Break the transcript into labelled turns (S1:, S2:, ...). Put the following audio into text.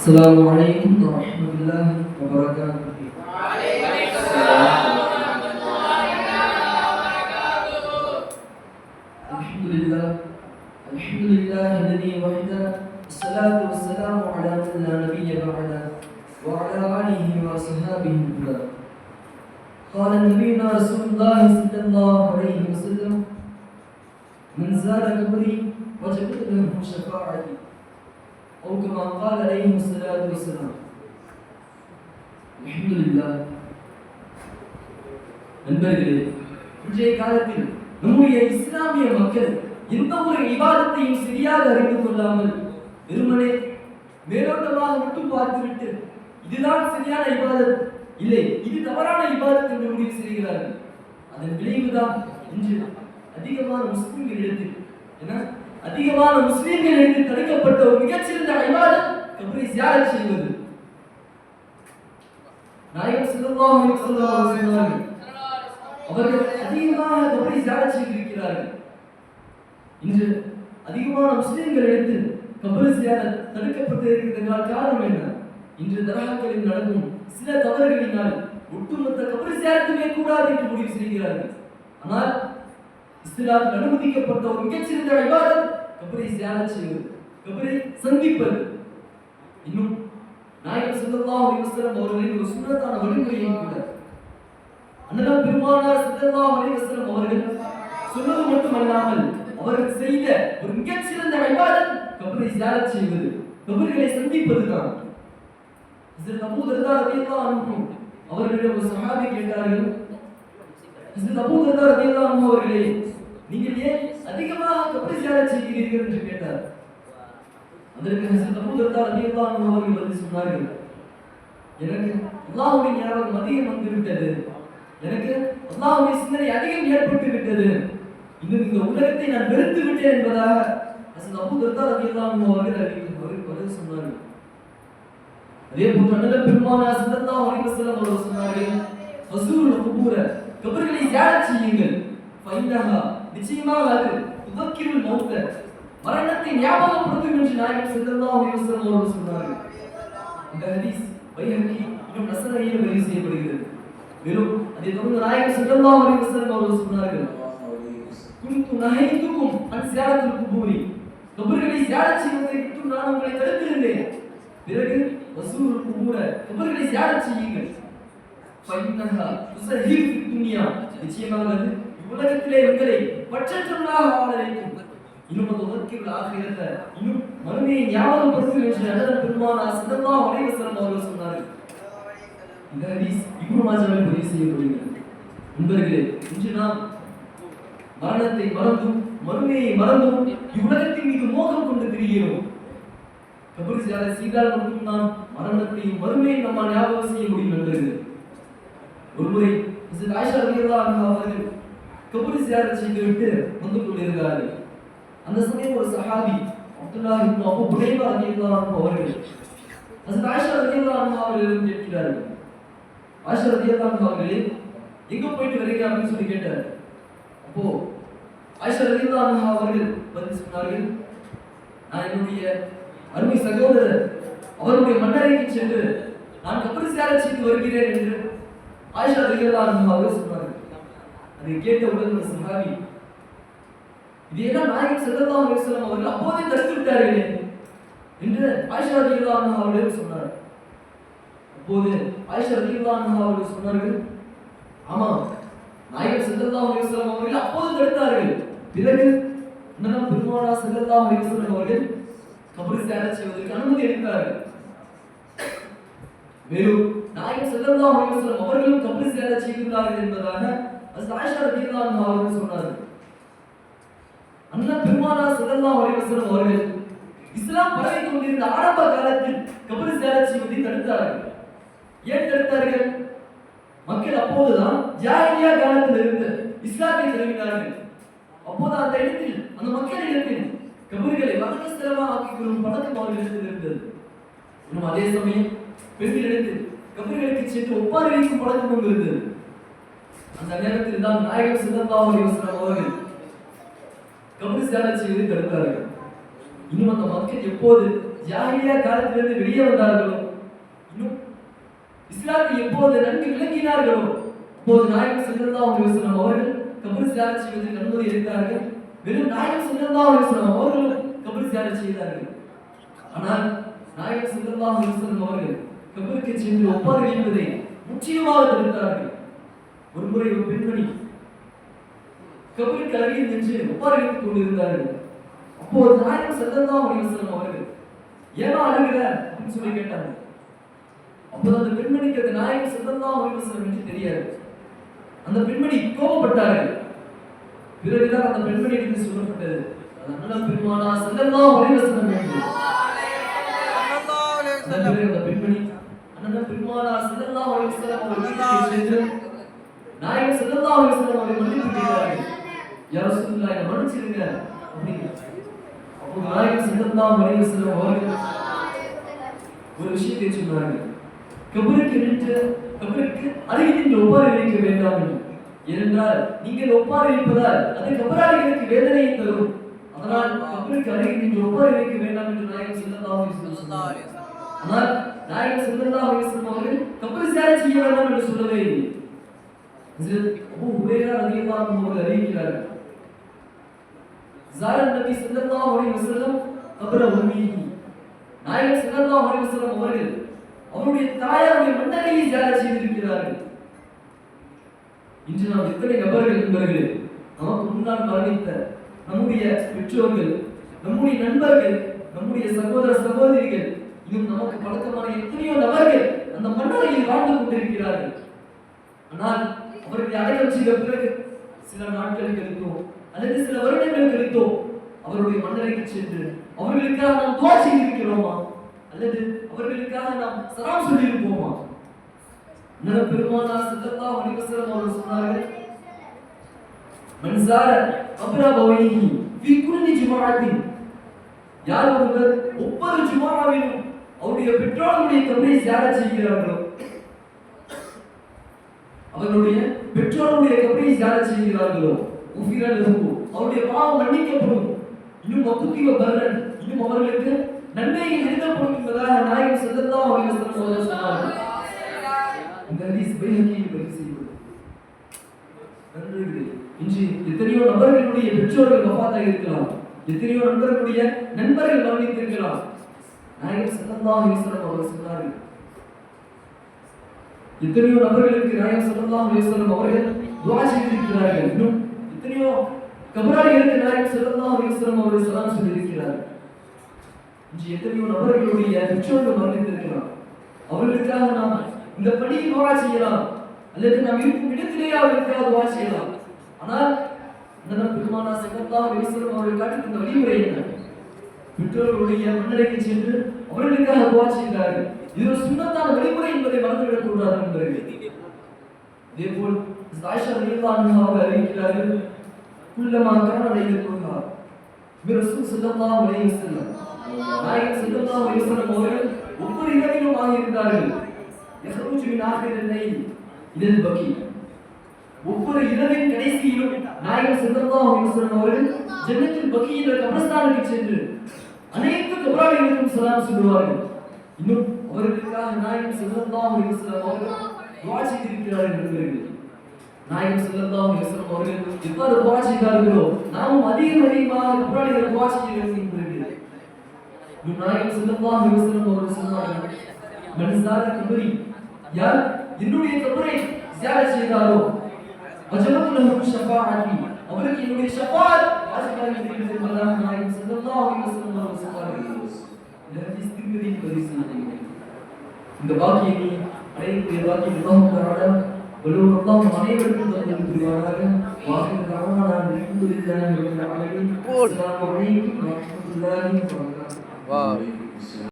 S1: السلام عليكم ورحمة الله وبركاته. الحمد لله الحمد لله الذي وحده الصلاة والسلام على من لا نبي بعده وعلى آله وصحابه الهدى قال نبينا رسول الله صلى الله عليه وسلم من زار قبري وجبت له شفاعتي. أو كما قال عليه الصلاة والسلام الحمد لله நண்பர்களே இன்றைய காலத்தில் நம்முடைய இஸ்லாமிய மக்கள் எந்த ஒரு இபாதத்தையும் சரியாக அறிந்து கொள்ளாமல் வெறுமனே மேலோட்டமாக மட்டும் பார்த்துவிட்டு இதுதான் சரியான இபாதத் இல்லை இது தவறான இபாதத் என்று முடிவு செய்கிறார்கள் அதன் விளைவுதான் இன்று அதிகமான முஸ்லிம்களிடத்தில் என்ன அதிகமான முஸ்லிம்களிடத்தில் தடுக்கப்பட்ட ஒரு மிகச்சிறந்த இபாதத் கபரை ஜியாரத் செய்வது. நாயகம் ஸல்லல்லாஹு அலைஹி சொன்னார்கள் அவர்கள் அதிகமாக கபரை ஜியாரத் செய்திருக்கிறார்கள். இன்று அதிகமான முஸ்லிம்கள் எடுத்து கபர் ஜியாரத் தடுக்கப்பட்டு காரணம் என்ன? இன்று தர்காக்களில் நடக்கும் சில தவறுகளினால் ஒட்டுமொத்த கபர் ஜியாரத்துமே கூடாது என்று முடிவு செய்கிறார்கள். ஆனால் இஸ்லாத்தில் அனுமதிக்கப்பட்ட ஒரு மிகச்சிறந்த விவாதம் கபரை சேலம் செய்வது கபரை சந்திப்பது. இன்னும் நாயகம் ஸல்லல்லாஹு அலைஹி வஸல்லம் அவர்களின் ஒரு சுன்னத்தான வழிமுறையும் கூட. அண்ணன் பெருமானார் ஸல்லல்லாஹு அலைஹி வஸல்லம் அவர்கள் சொன்னது மட்டுமல்லாமல் அவர்கள் செய்த ஒரு மிகச்சிறந்த விவாதம் கபரை ஜியாரத் செய்வது கபர்களை சந்திப்பது தான். அபூ தர்தா ரலியல்லாஹு அன்ஹு அவர்களிடம் ஒரு சஹாபி கேட்டார்கள் இந்த அபூ தர்தா அவர்களே நீங்கள் ஏன் அதிகமாக கபரை ஜியாரத் செய்கிறீர்கள் என்று கேட்டார். அதற்கு ஹஜ்ரத் அபூ தர்தா ரலியல்லாஹு அவர்கள் வந்து சொன்னார்கள் எனக்கு அல்லாஹ்வுடைய ஞாபகம் அதிகம் வந்து விட்டது எனக்கு அல்லாஹ்வுடைய சிந்தனை அதிகம் ஏற்பட்டு விட்டது இன்னும் இந்த உலகத்தை நான் வெறுத்து விட்டேன் என்பதாக அசல் அபூ தர்தா ரலியல்லாஹு அன்ஹு அவர்கள் அறிவித்து பதில் சொன்னார்கள். அதே போன்று அண்ணல் பெருமானா ஸல்லல்லாஹு அலைஹி வஸல்லம் அவர்கள் சொன்னார்கள் ஃபஸூல் குபூர கபர்களை ஜியாரத் செய்யுங்கள். ஃபைனஹா நிச்சயமாக அது துதக்கிருல் மௌத்த மரணத்தை ஞாபகப்படுத்தும் என்று நாயகம் செல்லல்லா அலைஹி அவர்கள் சொன்னார்கள். இந்த ஹதீஸ் வைஹக்கி இன்னும் நசரையில் பதிவு செய்யப்படுகிறது. மேலும் அதை தொடர்ந்து நாயகம் செல்லல்லா அலைஹி அவர்கள் சொன்னார்கள். குன்து நகைத்துக்கும் அந்த ஜியாரத்துல் குபூரி கபர்களை ஜியாரத் செய்வதை விட்டு நான் உங்களை தடுத்திருந்தேன். பிறகு வசூல் குபூர கபர்களை ஜியாரத் செய்யுங்கள். நிச்சயமாக உலகத்திலே உங்களை பட்சற்றவர்களாக வாழ வைக்கும் இன்னும் அந்த உலகத்தில் ஆகிரத்த இன்னும் மறுமையை ஞாபகப்படுத்தும் என்று அண்ணன் பெருமான சிதம்பா அலைஹி வஸல்லம் அவர்கள் சொன்னார்கள். இந்த ஹதீஸ் இப்னு மாஜாவில் பதிவு செய்யப்படுகிறது. நண்பர்களே இன்று நாம் மரணத்தை மறந்தும் மறுமையை மறந்தும் இவ்வுலகத்தின் மீது மோகம் கொண்டு திரிகிறோம். கபர் ஜியாரத் செய்தால் மட்டும் நாம் மரணத்தையும் மறுமையை நம்மால் ஞாபகம் செய்ய முடியும் நண்பர்களே. ஒருமுறை ஹசரத் ஆயிஷா ரலியல்லாஹு அன்ஹா அவர்கள் கபர் ஜியாரத் செய்துவிட்டு வந்து கொண்டிருக்கிறார்கள். அந்த சமயம் ஒரு சஹாபி அப்துல்லாஹ் இப்னு அபு புனைவா ரலியல்லாஹு அன்ஹு அவர்கள் ஹசரத் ஆயிஷா ரலியல்லாஹு அன்ஹா அவர்களிடம் கேட்கிறார்கள். ஆயிஷா ரலியல்லாஹு அன்ஹா அவர்களே எங்க போயிட்டு வரீங்க அப்படின்னு சொல்லி கேட்டார் அப்போ ஆயிஷா ரலியல்லாஹு அன்ஹா அவர்கள் வந்து சொன்னார்கள் நான் என்னுடைய அருமை சகோதரர் அவருடைய மன்னரைக்கு சென்று நான் கபர் சியாரத் செய்து வருகிறேன் என்று ஆயிஷா ரலியல்லாஹு அன்ஹா அவர்கள் சொன்னார்கள் அதை கேட்ட உடனே ஒரு சஹாபி இது என்ன நாயகம் செல்லல்லாஹு அலைஹி வஸல்லம் அவர்கள் அப்போதே தடுத்து விட்டார்களே? என்று ஆயிஷா ரலியல்லாஹு அவர்கள் சொன்னார். அப்போது ஆயிஷா ரலியல்லாஹு அவர்கள் சொன்னார்கள் ஆமா நாயகம் செல்லல்லாஹு அலைஹி வஸல்லம் அவர்கள் அப்போது தடுத்தார்கள். பிறகு அண்ணன் பெருமானா செல்லல்லாஹு அலைஹி வஸல்லம் அவர்கள் கபர் சியாரத் செய்வதற்கு அனுமதி அளித்தார்கள். மேலும் நாயகம் செல்லல்லா அலைஹி அவர்களும் கபரி சேர செய்துள்ளார்கள் என்பதாக ஆயிஷா ரதியல்லாஹு அன்ஹா அவர்கள் சொன்னார்கள். அண்ணன் பெருமானா செல்லல்லா அலைஹி அவர்கள் இஸ்லாம் பரவி கொண்டிருந்த ஆரம்ப காலத்தில் கபரி சேர செய்வதை தடுத்தார்கள். ஏன் தடுத்தார்கள்? மக்கள் அப்போதுதான் ஜாஹிலியா காலத்தில் இருந்து இஸ்லாத்தை தழுவினார்கள் அப்போது அந்த இடத்தில் அந்த மக்களிடத்தில் கபர்களை வர்ணஸ்தலமாக ஆக்கிக் கொள்ளும் பழக்கம் அவர்களிடத்தில் இருந்தது. இன்னும் அதே சமயம் பெண்களிடத்தில் கபர்களுக்கு சென்று ஒப்பாரி வைக்கும் பழக்கமும் இருந்தது அந்த நேரத்தில் தான் நாயகர் ஸல்லல்லாஹு அவர்கள் கபர் சியாரத் செய்து தடுத்தார்கள். இன்னும் அந்த மக்கள் எப்போது ஜாகிரியா காலத்திலிருந்து வெளியே வந்தார்களோ இன்னும் இஸ்லாத்தை எப்போது நன்கு விளங்கினார்களோ அப்போது நாயகர் ஸல்லல்லாஹு அலைஹி அவர்கள் கபர் ஜியாரத் செய்வதற்கு அனுமதி அளித்தார்கள். வெறும் நாயகர் ஸல்லல்லாஹு அலைஹி வஸல்லம் அவர்களும் கபர் ஜியாரத் செய்தார்கள். ஆனால் நாயகர் ஸல்லல்லாஹு அலைஹி அவர்கள் கபருக்கு சென்று ஒப்பாரி என்பதை முற்றிலுமாக தடுத்தார்கள் ஒரு முறை ஒரு பெண்மணி கபருக்கு அருகில் நின்று ஒப்பாரி வைத்துக் கொண்டிருந்தார்கள்? அப்போது நாயகம் அலைஹி வஸல்லம் அவர்கள் ஏமா அழுகிற? அப்படின்னு சொல்லி கேட்டாங்க. அப்போது அந்த பெண்மணிக்கு அந்த நாயகம் அலைஹி வஸல்லம் என்று தெரியாது. அந்த பெண்மணி கோபப்பட்டார்கள். பிறகுதான் அந்த பெண்மணியிடம் சொல்லப்பட்டது. அதனால பெருமானா அலைஹி வஸல்லம் என்று. அதன் பிறகு அந்த பெண்மணி அண்ணன் பெருமானா ஸல்லல்லாஹு அலைஹி வஸல்லம் அவர் வீட்டுக்கு சென்று நாயகம் ஸல்லல்லாஹு அலைஹி வஸல்லம் அவரை மன்னிப்பு கேட்டார்கள். யா ரசூலுல்லாஹ் என்னை மன்னிச்சிருங்க அப்படின்னு அப்போ அலைஹி வஸல்லம் அவர்கள் ஒரு விஷயத்தை சொன்னார்கள். கபருக்கு நின்று கபருக்கு அருகில் நின்று ஒப்பாரி வைக்க வேண்டாம் ஏனென்றால் நீங்கள் ஒப்பாரி வைப்பதால் அது கபராளிகளுக்கு வேதனையை தரும் அதனால் கபருக்கு அருகில் நின்று ஒப்பாரி வைக்க வேண்டாம் என்று அலைஹி வஸல்லம் சொன்னார்கள். ஆனால் நாயகர் ஸல்லல்லாஹு அலைஹி வஸல்லம் அவர்கள் கபர் ஜியாரத் செய்ய வேண்டாம் என்று சொல்லவே இல்லை. இது அபு ஹுரைரா ரலியல்லாஹு அன்ஹு அவர்கள் அறிவிக்கிறார்கள். ஜாரத் நபி ஸல்லல்லாஹு அலைஹி வஸல்லம் கபர உம்மிஹி நாயகர் ஸல்லல்லாஹு அலைஹி வஸல்லம் அவர்கள் அவருடைய தாயாருடைய மண்டலையை ஜியாரத் செய்திருக்கிறார்கள். இன்று நாம் எத்தனை நபர்கள் நண்பர்களே நமக்கு முன்னால் மரணித்த நம்முடைய பெற்றோர்கள் நம்முடைய நண்பர்கள் நம்முடைய சகோதர சகோதரிகள் இன்னும் நமக்கு பழக்கமான எத்தனையோ நபர்கள் அந்த மன்னரையில் வாழ்ந்து கொண்டிருக்கிறார்கள். ஆனால் அவர்களை அடையாளம் செய்த பிறகு சில நாட்கள் கழித்தோ அல்லது சில வருடங்கள் கழித்தோ அவருடைய மன்னரைக்கு சென்று அவர்களுக்காக நாம் துவா செய்திருக்கிறோமா? அல்லது அவர்களுக்காக நாம் சலாம் சொல்லியிருப்போமா? நல்ல பெருமானார் ஸல்லல்லாஹு அலைஹி அவர்கள் சொன்னார்கள் மன்சார ஸார கப்ர பவைஹி ஃபீ யார் ஒருவர் ஒவ்வொரு ஜும்ஆவிலும் அவருடைய பெற்றோர்களுடைய கபரை ஜியாரத் செய்கிறார்களோ? அவர்களுடைய பெற்றோருடைய கபரை ஜியாரத் செய்கிறார்களோ? உஃபிர இருக்கும் அவருடைய பாவம் மன்னிக்கப்படும். இன்னும் வகுத்திவ பர்ரன் இன்னும் அவர்களுக்கு நன்மைகள் எழுதப்படும் என்பதாக நாயகம் ஸல்லல்லாஹு அவர்கள் சொன்னார்கள். இந்த ஹதீஸ் பைஹக்கியை பதிவு செய்வது நண்பர்களே இன்று எத்தனையோ நபர்களுடைய பெற்றோர்கள் வஃபாத்தாக இருக்கலாம். எத்தனையோ நண்பர்களுடைய நண்பர்கள் மரணித்திருக்கலாம். நாயகம் ஸல்லல்லாஹு அலைஹி அவர்கள் சொன்னார்கள். எத்தனையோ நபர்களுக்கு நாயகம் ஸல்லல்லாஹு அலைஹி அவர்கள் துவா செய்திருக்கிறார்கள். இன்னும் எத்தனையோ கபராளிகளுக்கு நாயகம் ஸல்லல்லாஹு அலைஹி அவர்கள் சலாம் சொல்லியிருக்கிறார்கள். இன்று எத்தனையோ நபர்களுடைய பெற்றோர்கள் மரணித்திருக்கலாம் அவர்களுக்காக நாம் இந்த பணியை துவா செய்யலாம். அல்லது நாம் இருக்கும் இடத்திலேயே அவர்களுக்காக துவா செய்யலாம். ஆனால் அந்த பெருமானா ஸல்லல்லாஹு அலைஹி அவர்கள் காட்டுக்கு இந்த வழிமுறை என்ன? பெற்றோர்களுடைய மன்னரைக்கு சென்று அவர்களுக்காக துவா செய்கிறார்கள் இது ஒரு சுண்ணத்தான வழிமுறை என்பதை மறந்துவிடக் கூடாது நண்பர்களே இதேபோல் ஆயிஷா ரலியல்லாஹு அன்ஹா அறிவிக்கிறார்கள் குல்லமா கான லைலத்துஹா பிரசூல் ஸல்லல்லாஹு அலைஹி வஸல்லம் நாயகம் ஸல்லல்லாஹு அலைஹி வஸல்லம் அவர்கள் ஒவ்வொரு இரவிலும் ஆகியிருந்தார்கள் மின் லைல் ஒவ்வொரு இரவின் கடைசியிலும் நாயகம் ஸல்லல்லாஹு அலைஹி வஸல்லம் அவர்கள் ஜன்னத்துல் பகி என்ற கபரஸ்தானுக்கு சென்று அனைத்து கபராளிகளுக்கும் சலாம் சொல்லுவார்கள். இன்னும் அவர்களுக்காக நாயகம் ஸல்லல்லாஹு அலைஹி அவர்கள் துஆ செய்திருக்கிறார்கள் நண்பர்களே நாயகம் ஸல்லல்லாஹு அலைஹி அவர்கள் எவ்வாறு துஆ செய்தார்களோ நாமும் அதிகம் அதிகமாக கபராளிகள் துஆ செய்ய வேண்டும் இன்னும் நாயகம் ஸல்லல்லாஹு அலைஹி அவர்கள் சொன்னார்கள் மன் கபரி யார் என்னுடைய கபரை ஜியாரத் செய்தாரோ வஜபத் லஹு ஷஃபாஅத்தி அவருக்கு என்னுடைய ஷஃபாஅத் வாஜிபாகி இருக்கிறது என்பதாக நாயகம் ஸல்லல்லாஹு அலைஹி இந்த பாக்கியத்தை அடையக்கூடிய பாக்கியம் அல்லாஹ் தஆலா வலுவ அல்லாஹ் அனைவருக்கும் தந்தது புரிவாராக. வாக்கிய தஆலா அல்ஹம்துலில்லாஹி ரப்பில் ஆலமீன் அஸ்ஸலாமு அலைக்கும் வரஹ்மத்துல்லாஹி வபரகாத்துஹு
S2: Wow.